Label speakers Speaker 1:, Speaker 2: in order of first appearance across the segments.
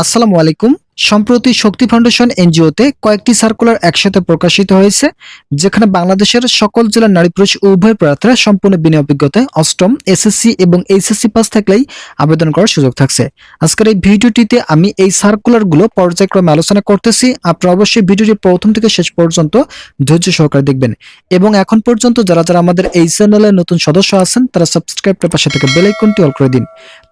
Speaker 1: আসসালামু আলাইকুম। সম্প্রতি শক্তি ফাউন্ডেশন এনজিওতে কয়েকটি সার্কুলার একসাথে প্রকাশিত হয়েছে, যেখানে বাংলাদেশের সকল জেলার নারী পুরুষ উভয় প্রার্থীরা সম্পূর্ণ বিনা অভিজ্ঞতায় অষ্টম এসএসসি এবং এইচএসসি পাস থাকলেই আবেদন করার সুযোগ থাকছে। আজকের এই ভিডিওটিতে আমি এই সার্কুলারগুলো পর্যায়ক্রমে আলোচনা করতেছি। আপনারা অবশ্যই ভিডিওটি প্রথম থেকে শেষ পর্যন্ত ধৈর্য সহকারে দেখবেন। এবং এখন পর্যন্ত যারা যারা আমাদের এই চ্যানেলের নতুন সদস্য আছেন, তারা সাবস্ক্রাইব করে পাশে থেকে বেল আইকনটি অল করে দিন।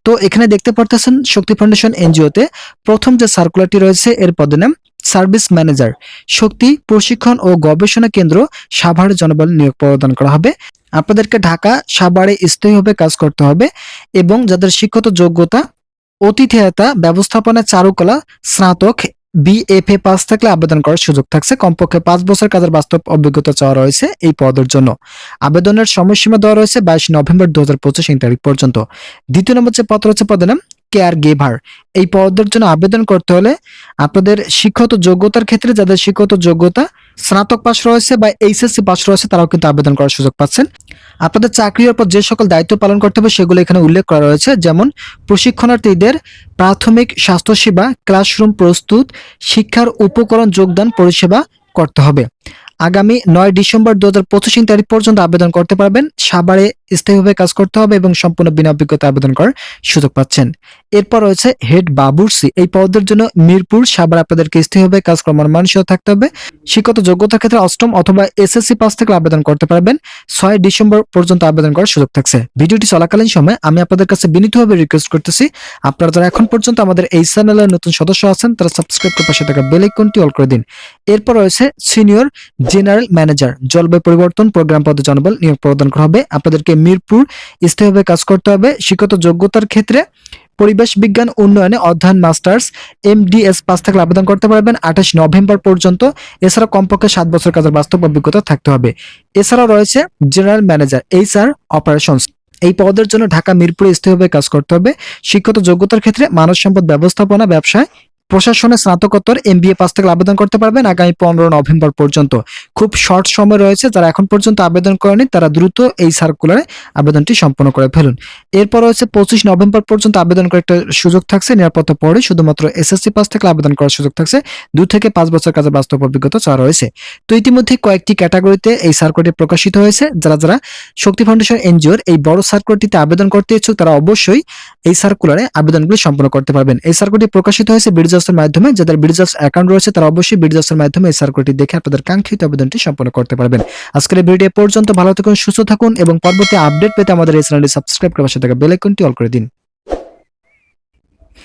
Speaker 1: তো এখানে দেখতে পারতেছেন শক্তি ফাউন্ডেশন এনজিওতে প্রথম যে সার্কুলারটি রয়েছে। এর পদে নাম সার্ভিস ম্যানেজার। শক্তি, প্রশিক্ষণ ও গবেষণা কেন্দ্র সাভার জনবল নিয়োগ প্রদান করা হবে। আপনাদেরকে ঢাকা, সাভারে স্থায়ীভাবে কাজ করতে হবে এবং যাদের শিক্ষত যোগ্যতা অতিথেয়তা ব্যবস্থাপনা চারুকলা, স্নাতক, বিএফএ পাস থাকলে আবেদন করার সুযোগ থাকছে। কমপক্ষে পাঁচ বছর কাজের বাস্তব অভিজ্ঞতা চাওয়া রয়েছে এই পদের জন্য। আবেদনের সময়সীমা দেওয়া রয়েছে বাইশ নভেম্বর দু হাজার পঁচিশ তারিখ পর্যন্ত। দ্বিতীয় নম্বর যে পদ রয়েছে, পদের নাম কেয়ার গেভার এই পদের জন্য আবেদন করতে হলে আপনাদের শিক্ষত যোগ্যতার ক্ষেত্রে যাদের শিক্ষত যোগ্যতা স্নাতক পাশ রয়েছে বা এইচএসসি পাশ রয়েছে, তারাও কিন্তু আবেদন করার সুযোগ পাচ্ছেন। আপনাদের চাকরির পর যে সকল দায়িত্ব পালন করতে হবে, সেগুলো এখানে উল্লেখ করা রয়েছে। যেমন, প্রশিক্ষণার্থীদের প্রাথমিক স্বাস্থ্যসেবা, ক্লাসরুম প্রস্তুত, শিক্ষার উপকরণ যোগদান পরিষেবা করতে হবে। আগামী নয় ডিসেম্বর দু হাজার পঁচিশ তারিখ পর্যন্ত আবেদন করতে পারবেন। সাভারে স্থায়ীভাবে কাজ করতে হবে এবং সম্পূর্ণ বিনা অভিজ্ঞতা আবেদন করার সুযোগ পাচ্ছেন। এরপর রয়েছে হেড বাবুরসি এই পদের জন্য মিরপুর, সাভার আপনাদেরকে স্থায়ীভাবে কাজ করার মানসিকতা থাকতে হবে। শিক্ষত যোগ্যতার ক্ষেত্রে অষ্টম অথবা এসএসসি পাস থেকে আবেদন করতে পারবেন। ছয় ডিসেম্বর পর্যন্ত আবেদন করার সুযোগ থাকছে। ভিডিওটি চলাকালীন সময় আমি আপনাদের কাছে বিনীতভাবে রিকোয়েস্ট করতেছি, আপনারা যারা এখন পর্যন্ত আমাদের এই চ্যানেলের নতুন সদস্য আছেন, তারা সাবস্ক্রাইব করে পাশে থাকা বেল আইকনটি অল করে দিন। এরপর রয়েছে সিনিয়র জেনারেল ম্যানেজার, জলবায়ু পরিবর্তন, প্রোগ্রাম পদে জনবল নিয়োগ প্রদান করা হবে। আপনাদেরকে মিরপুর স্থায়ীভাবে কাজ করতে হবে। শিক্ষত যোগ্যতার ক্ষেত্রে পরিবেশ বিজ্ঞান উন্নয়নে অধ্যয়ন, মাস্টার্স, এমডিএস পাস থাকলে আবেদন করতে পারবেন। আঠাশ নভেম্বর পর্যন্ত। এছাড়া কমপক্ষে সাত বছর কাজের বাস্তব অভিজ্ঞতা থাকতে হবে। এছাড়াও রয়েছে জেনারেল ম্যানেজার, এইচআর অপারেশনস। এই পদের জন্য ঢাকা মিরপুরে স্থায়ীভাবে কাজ করতে হবে। শিক্ষত যোগ্যতার ক্ষেত্রে মানব সম্পদ ব্যবস্থাপনা, ব্যবসায় প্রশাসনে স্নাতকোত্তর এমবিএ পাস থেকে আবেদন করতে পারবেন আগামী পনেরো নভেম্বর পর্যন্ত। খুব শর্ট সময় রয়েছে, যারা এখন পর্যন্ত আবেদন করেনি, তারা দ্রুত এই সার্কুলারে আবেদনটি সম্পন্ন করে ফেলুন। এরপর রয়েছে পঁচিশ নভেম্বর পর্যন্ত আবেদন করার একটা সুযোগ থাকছে, নিরাপত্তা পরে শুধুমাত্র এসএসসি পাস থেকে আবেদন করার সুযোগ থাকছে। দুই থেকে পাঁচ বছর কাজে বাস্তব অভিজ্ঞতা চাওয়া রয়েছে। তো ইতিমধ্যে কয়েকটি ক্যাটাগরিতে এই সার্কুলারটি প্রকাশিত হয়েছে। যারা যারা শক্তি ফাউন্ডেশন এনজিওর এই বড় সার্কুলারটিতে আবেদন করতে ইচ্ছুক, তারা অবশ্যই এই সার্কুলারে আবেদনগুলি সম্পন্ন করতে পারবেন। এই সার্কুলারটি প্রকাশিত হয়েছে বিডজাসের মাধ্যমে যাদের বিডজাস অ্যাকাউন্ট রয়েছে, তারা অবশ্যই বিডজাসের মাধ্যমে এই সার্কুলটি দেখে আপনাদের কাঙ্ক্ষিত আবেদনটি সম্পন্ন করতে পারবেন। আজকের এই ভিডিও পর্যন্ত, ভালো থাকুন, সুস্থ থাকুন এবং পরবর্তী আপডেট পেতে আমাদের এই চ্যানেলটি সাবস্ক্রাইব করে পাশে থাকা বেল অল করে দিন।